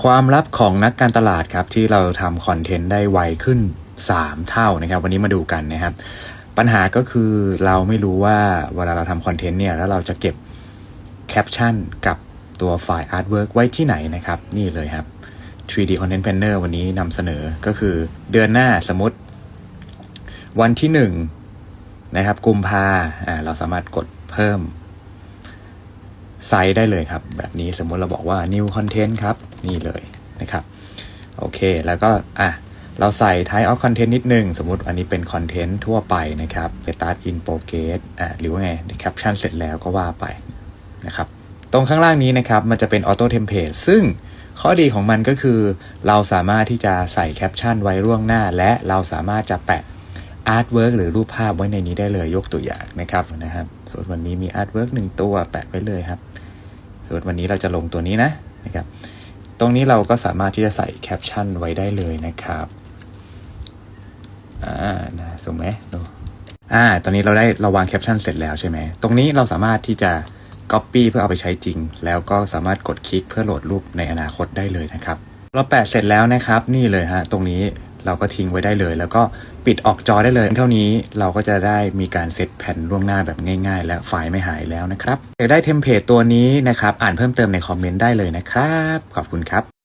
ความลับของนักการตลาดครับ ที่เราทำคอนเทนต์ได้ไวขึ้น 3 เท่านะครับ วันนี้มาดูกันนะครับ ปัญหาก็คือเราไม่รู้ว่าเวลาเราทำคอนเทนต์เนี่ย แล้วเราจะเก็บแคปชั่นกับตัวไฟล์อาร์ตเวิร์กไว้ที่ไหนนะครับ นี่เลยครับ 3D Content Planner วันนี้นำเสนอก็คือเดือนหน้าสมมติ วันที่ 1 นะครับกุมภาอ่าเราสามารถกดเพิ่ม ไซส์ได้เลยครับ แบบนี้สมมุติเราบอกว่า new content ครับ นี่เลยนะครับ โอเค แล้วก็อะเราใส่ type of content นิดนึง สมมุติอันนี้เป็นคอนเทนต์ทั่วไปนะครับ start in progress อะหรือว่าไง caption เสร็จแล้วก็ว่าไปนะครับ ตรงข้างล่างนี้นะครับ มันจะเป็น auto template ซึ่งข้อดีของมันก็คือ เราสามารถที่จะใส่แคปชั่นไว้ล่วงหน้า และเราสามารถจะแปะ artwork หรือรูปภาพไว้ในนี้ได้เลยยกตัวอย่างนะครับนะครับส่วนวันนี้มี artwork หนึ่งตัวแปะไว้เลยครับ ส่วนวันนี้เราจะลงตัวนี้นะนะครับ ตรงนี้เราก็สามารถที่จะใส่แคปชั่นไว้ได้เลยนะครับอ่านะสูงไหมดูอ่า ตอนนี้เราได้เราวางแคปชั่นเสร็จแล้วใช่ไหมตรงนี้เราสามารถที่จะ Copy เพื่อเอาไปใช้จริง แล้วก็สามารถกดคลิกเพื่อโหลดรูปในอนาคตได้เลยนะครับ เราแปะเสร็จแล้วนะครับ นี่เลยฮะตรงนี้ เราก็ทิ้งไว้ได้เลย แล้วก็ปิดออกจอได้เลย เท่านี้เราก็จะได้มีการเซตแผ่นล่วงหน้าแบบง่าย ๆ และไฟล์ไม่หายแล้วนะครับอยากได้เทมเพลตตัวนี้นะครับ อ่านเพิ่มเติมในคอมเมนต์ได้เลยนะครับ ขอบคุณครับ